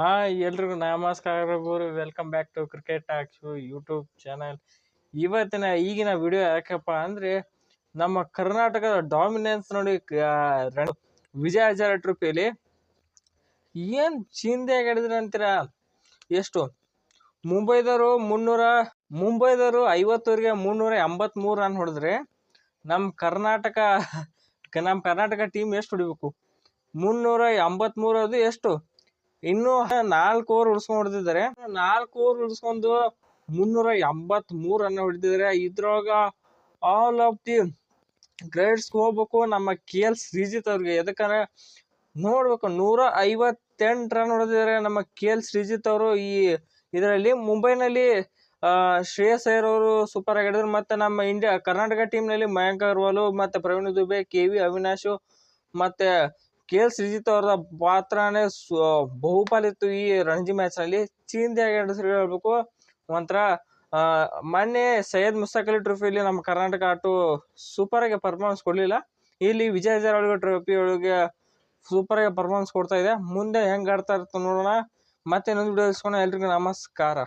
Hi ಎಲ್ರಿಗೂ ನಮಸ್ಕಾರ ಗುರು. Welcome back to cricket talks YouTube channel ಇವತ್ತಿನ ಈಗಿನ ವಿಡಿಯೋ ಯಾಕಪ್ಪ ಅಂದ್ರೆ ನಮ್ಮ ಕರ್ನಾಟಕದ ಡಾಮಿನೆನ್ಸ್ ನೋಡಿ ವಿಜಯ ಹಜಾರ ಟ್ರೋಫಿಯಲ್ಲಿ ಏನ್ ಚಿಂದೆ ಅಂತೀರಾ? ಎಷ್ಟು? ಮುಂಬೈದವರು ಮುನ್ನೂರ, ಮುಂಬೈದವರು ಐವತ್ತೂರಿಗೆ ಮುನ್ನೂರ ಎಂಬತ್ಮೂರು ರನ್ ಹೊಡೆದ್ರೆ ನಮ್ಮ ಕರ್ನಾಟಕ ನಮ್ಮ ಕರ್ನಾಟಕ ಟೀಮ್ ಎಷ್ಟು ಹೊಡಿಬೇಕು? ಮುನ್ನೂರ ಅದು ಎಷ್ಟು? ಇನ್ನು ನಾಲ್ಕು ಓವರ್ ಉಳಿಸ್ಕೊಂಡು ಹೊಡೆದಿದ್ದಾರೆ. ನಾಲ್ಕು ಓವರ್ ಉಳಿಸ್ಕೊಂಡು ಮುನ್ನೂರ ಎಂಬತ್ ಮೂರ್ ರನ್ ಹೊಡೆದಿದ್ದಾರೆ ಇದ್ರೊಳಗ ಆಲ್ ಆಫ್ ದಿ ಗ್ರೇಡ್ಸ್ ಹೋಗ್ಬೇಕು ನಮ್ಮ ಕೆ ಎಲ್ ಶ್ರೀಜಿತ್ ಅವ್ರಿಗೆ. ಯಾಕಂದ್ರೆ ನೋಡ್ಬೇಕು, ನೂರ ಐವತ್ತೆಂಟು ರನ್ ಹೊಡೆದಿದ್ದಾರೆ ನಮ್ಮ ಕೆ ಎಲ್ ಶ್ರೀಜಿತ್ ಅವರು. ಈ ಇದರಲ್ಲಿ ಮುಂಬೈನಲ್ಲಿ ಶ್ರೇಯಸ್ ಅಯ್ಯರ್ ಅವರು ಸೂಪರ್ ಆಗಿ ಹಿಡಿದ್ರು ಮತ್ತೆ ನಮ್ಮ ಇಂಡಿಯಾ ಕರ್ನಾಟಕ ಟೀಮ್ನಲ್ಲಿ ಮಯಾಂಕ್ ಅಗರ್ವಾಲು, ಮತ್ತೆ ಪ್ರವೀಣ್ ದುಬೆ, ಕೆ ವಿ ಅವಿನಾಶು, ಮತ್ತೆ ಕೆ ಎಲ್ ಶ್ರೀಜಿತ್ ಅವರ ಪಾತ್ರನೇ ಬಹುಪಾಲಿತ್ತು ಈ ರಣಜಿ ಮ್ಯಾಚ್ನಲ್ಲಿ. ಚೀಂದಿಯಾಗಿ ಹೆಸರು ಹೇಳ್ಬೇಕು. ಒಂಥರ ಮೊನ್ನೆ ಸೈಯದ್ ಮುಸ್ತಾಕ್ ಅಲಿ ಟ್ರೋಫಿಯಲ್ಲಿ ನಮ್ಮ ಕರ್ನಾಟಕ ಆಟು ಸೂಪರ್ ಆಗಿ ಪರ್ಫಾರ್ಮೆನ್ಸ್ ಕೊಡ್ಲಿಲ್ಲ. ಇಲ್ಲಿ ವಿಜಯ್ ಹಜಾರ ಟ್ರೋಫಿ ಒಳಗೆ ಸೂಪರ್ ಆಗಿ ಪರ್ಫಾರ್ಮೆನ್ಸ್ ಕೊಡ್ತಾ ಇದೆ. ಮುಂದೆ ಹೆಂಗ್ ಆಡ್ತಾ ಇರ್ತ ನೋಡೋಣ. ಮತ್ತೆ ಇನ್ನೊಂದು ವಿಡಿಯೋ ಇಸ್ಕೊಂಡು ಎಲ್ರಿಗೂ ನಮಸ್ಕಾರ.